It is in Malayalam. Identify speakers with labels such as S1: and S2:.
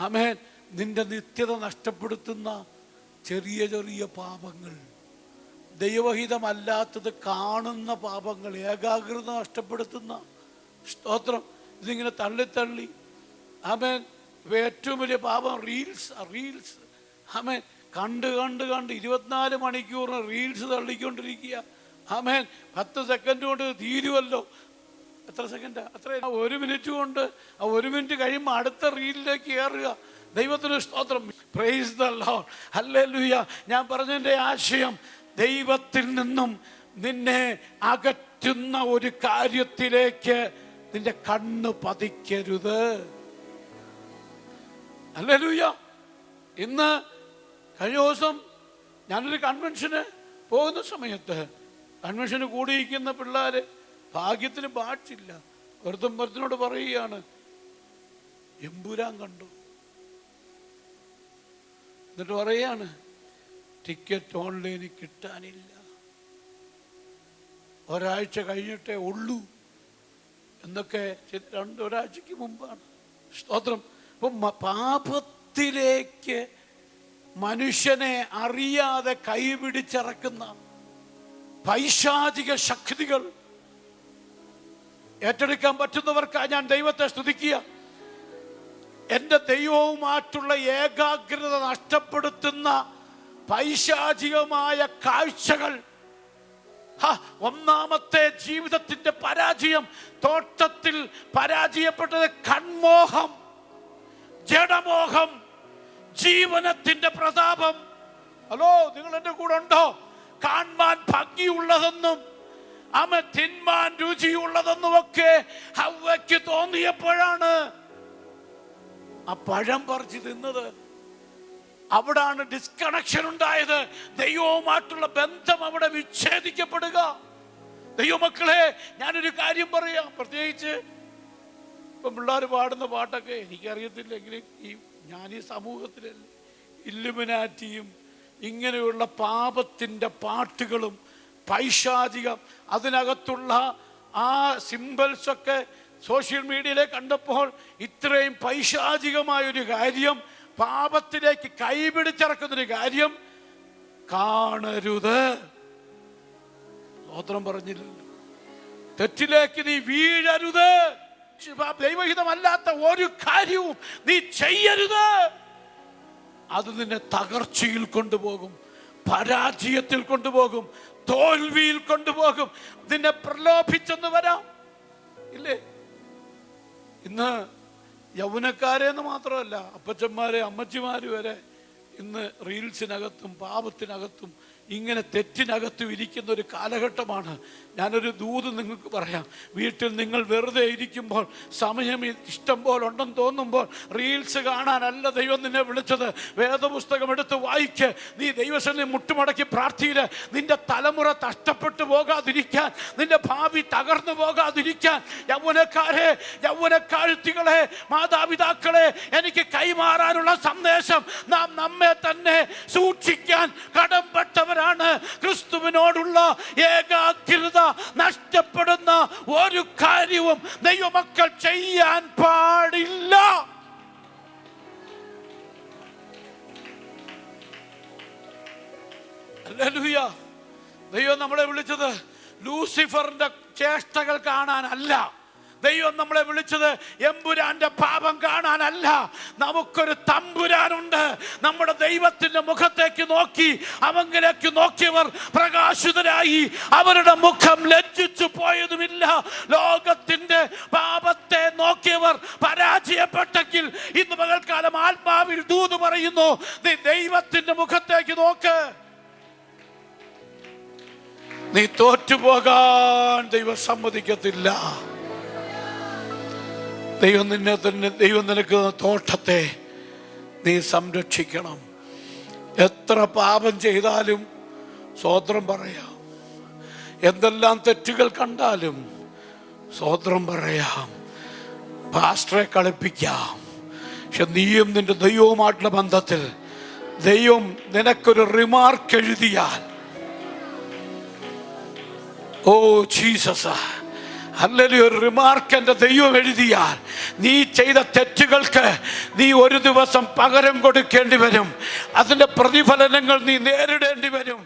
S1: ആമേൻ. നിന്റെ നിത്യത നഷ്ടപ്പെടുത്തുന്ന ചെറിയ ചെറിയ പാപങ്ങൾ. ദൈവഹിതമല്ലാത്തത് കാണുന്ന പാപങ്ങൾ ഏകാഗ്രത നഷ്ടപ്പെടുത്തുന്ന സ്തോത്രം. ഇതിങ്ങനെ തള്ളി തള്ളി. ഇപ്പൊ ഏറ്റവും വലിയ പാപം റീൽസ് റീൽസ്. അമേൻ കണ്ട് കണ്ട് കണ്ട് ഇരുപത്തിനാല് മണിക്കൂറിന് റീൽസ് തള്ളിക്കൊണ്ടിരിക്കുക. ആമേൻ. പത്ത് സെക്കൻഡ് കൊണ്ട് തീരുമല്ലോ എത്ര സെക്കൻഡ് അത്ര. ഒരു മിനിറ്റ് കൊണ്ട് ആ ഒരു മിനിറ്റ് കഴിയുമ്പോൾ അടുത്ത റീലിലേക്ക് കയറുക ദൈവത്തിന് സ്തോത്രം. പ്രൈസ് ദ ലോഡ് അല്ലേ ലൂയ ഞാൻ പറഞ്ഞതിന്റെ ആശയം ദൈവത്തിൽ നിന്നും നിന്നെ അകറ്റുന്ന ഒരു കാര്യത്തിലേക്ക് നിന്റെ കണ്ണ് പതിക്കരുത്. അല്ലേ ലൂയ ഇന്ന് കഴിഞ്ഞ ദിവസം ഞാനൊരു കൺവെൻഷന് പോകുന്ന സമയത്ത് കൺവെൻഷന് കൂടിയിരിക്കുന്ന പിള്ളേര് ഭാഗ്യത്തിന് ബാറ്റില്ല വെറുതും വെറുത്തിനോട് പറയുകയാണ്. എമ്പുരാൻ കണ്ടു. എന്നിട്ട് പറയാണ് ടിക്കറ്റ് ഓൺലൈനിൽ കിട്ടാനില്ല. ഒരാഴ്ച കഴിഞ്ഞിട്ടേ ഉള്ളൂ. എന്നൊക്കെ രണ്ടു ഒരാഴ്ചക്ക് മുമ്പാണ്. സ്തോത്രം. അപ്പം പാപത്തിലേക്ക് മനുഷ്യനെ അറിയാതെ കൈപിടിച്ചിറക്കുന്ന പൈശാചിക ശക്തികൾ ഏറ്റെടുക്കാൻ പറ്റുന്നവർക്കാ ഞാൻ ദൈവത്തെ സ്തുതിക്കുക. എന്റെ ദൈവവുമായിട്ടുള്ള ഏകാഗ്രത നഷ്ടപ്പെടുത്തുന്ന പൈശാചികമായ കാഴ്ചകൾ. ഒന്നാമത്തെ ജീവിതത്തിന്റെ പരാജയം തോട്ടത്തിൽ പരാജയപ്പെട്ടത് കൺമോഹം ജഡമോഹം ജീവനത്തിന്റെ പ്രതാപം. ഹലോ നിങ്ങൾ എന്റെ കൂടെ ഉണ്ടോ? കാണാൻ ഭംഗിയുള്ളതെന്നും അമ തിന്മാൻ രുചിയുള്ളതെന്നുമൊക്കെ ഹവയ്ക്ക് തോന്നിയപ്പോഴാണ് ആ പഴം പറിച്ച് തിന്നത്. അവിടാണ് ഡിസ്കണക്ഷൻ ഉണ്ടായത്. ദൈവവുമായിട്ടുള്ള ബന്ധം അവിടെ വിച്ഛേദിക്കപ്പെടുക. ദൈവമക്കളെ ഞാനൊരു കാര്യം പറയാം. പ്രത്യേകിച്ച് ഇപ്പം പിള്ളേർ പാടുന്ന പാട്ടൊക്കെ എനിക്കറിയത്തില്ലെങ്കിലും ഈ ഞാൻ ഈ സമൂഹത്തിലല്ലേ ഇല്ലുമിനാറ്റിയും ഇങ്ങനെയുള്ള പാപത്തിന്റെ പാട്ടുകളും പൈശാചികം. അതിനകത്തുള്ള ആ സിമ്പിൾസൊക്കെ സോഷ്യൽ മീഡിയയിലെ കണ്ടപ്പോൾ ഇത്രയും പൈശാചികമായൊരു കാര്യം പാപത്തിലേക്ക് കൈപിടിച്ചിറക്കുന്നൊരു കാര്യം കാണരുത്. സ്തോത്രം പറഞ്ഞില്ലല്ലോ തെറ്റിലേക്ക് നീ വീഴരുത്. ദൈവഹിതമല്ലാത്ത ഒരു കാര്യവും നീ ചെയ്യരുത്. അത് നിന്നെ തകർച്ചയിൽ കൊണ്ടുപോകും പരാജയത്തിൽ കൊണ്ടുപോകും തോൽവിയിൽ കൊണ്ടുപോകും. നിന്നെ പ്രലോഭിച്ചെന്ന് വരാം. ഇല്ലേ? ഇന്ന് യൗവനക്കാരെന്ന് മാത്രമല്ല അപ്പച്ചന്മാരെ അമ്മച്ചിമാര് വരെ ഇന്ന് റീൽസിനകത്തും പാപത്തിനകത്തും ഇങ്ങനെ തെറ്റിനകത്തും ഇരിക്കുന്ന ഒരു കാലഘട്ടമാണ്. ഞാനൊരു ദൂത് നിങ്ങൾക്ക് പറയാം. വീട്ടിൽ നിങ്ങൾ വെറുതെ ഇരിക്കുമ്പോൾ സമയം ഇഷ്ടം പോലെ ഉണ്ടെന്ന് തോന്നുമ്പോൾ റീൽസ് കാണാനല്ല ദൈവം നിന്നെ വിളിച്ചത്. വേദപുസ്തകം എടുത്ത് വായിക്ക്. നീ ദൈവസനെ മുട്ടുമടക്കി പ്രാർത്ഥിയിൽ. നിന്റെ തലമുറ നഷ്ടപ്പെട്ടു പോകാതിരിക്കാൻ നിന്റെ ഭാവി തകർന്നു പോകാതിരിക്കാൻ. യൗവനക്കാരെ യൗവനക്കാഴ്ത്തികളെ മാതാപിതാക്കളെ എനിക്ക് കൈമാറാനുള്ള സന്ദേശം നാം നമ്മെ തന്നെ സൂക്ഷിക്കാൻ കടംപെട്ടവരാണ് ക്രിസ്തുവിനോടുള്ള ഏകാഗ്രത നഷ്ടപ്പെടുന്ന ഒരു കാര്യവും ദൈവമക്കൾ ചെയ്യാൻ പാടില്ല. ദൈവം നമ്മളെ വിളിച്ചത് ലൂസിഫറിന്റെ ചേഷ്ടകൾ കാണാനല്ല ദൈവം നമ്മളെ വിളിച്ചത് എമ്പുരാന്റെ പാപം കാണാനല്ല. നമുക്കൊരു തമ്പുരാനുണ്ട്. നമ്മുടെ ദൈവത്തിന്റെ മുഖത്തേക്ക് നോക്കി അവങ്കിലേക്ക് നോക്കിയവർ പ്രകാശിതരായി. അവരുടെ മുഖം ലജ്ജിച്ചു പോയതുമില്ല. ലോകത്തിന്റെ പാപത്തെ നോക്കിയവർ പരാജയപ്പെട്ടെങ്കിൽ ഇന്ന് പകൽക്കാലം ആത്മാവിൽ ദൂത് പറയുന്നു നീ ദൈവത്തിന്റെ മുഖത്തേക്ക് നോക്ക്. നീ തോറ്റുപോകാൻ ദൈവം സമ്മതിക്കത്തില്ല. ദൈവം നിന്നെ തന്നെ ദൈവം നിനക്ക് തോട്ടത്തെ നീ സംരക്ഷിക്കണം. എത്ര പാപം ചെയ്താലും സ്വോത്രം പറയാം. എന്തെല്ലാം തെറ്റുകൾ കണ്ടാലും സ്വോത്രം പറയാം. പാസ്റ്ററെ കളിപ്പിക്കാം. പക്ഷെ നീയും നിന്റെ ദൈവവുമായിട്ടുള്ള ബന്ധത്തിൽ ദൈവം നിനക്കൊരു റിമാർക്ക് എഴുതിയാൽ ഓ ജീസസ് അല്ലെങ്കിൽ ഒരു റിമാർക്ക് എന്റെ ദൈവം എഴുതിയാൽ നീ ചെയ്ത തെറ്റുകൾക്ക് നീ ഒരു ദിവസം പകരം കൊടുക്കേണ്ടി വരും. അതിന്റെ പ്രതിഫലനങ്ങൾ നീ നേരിടേണ്ടി വരും.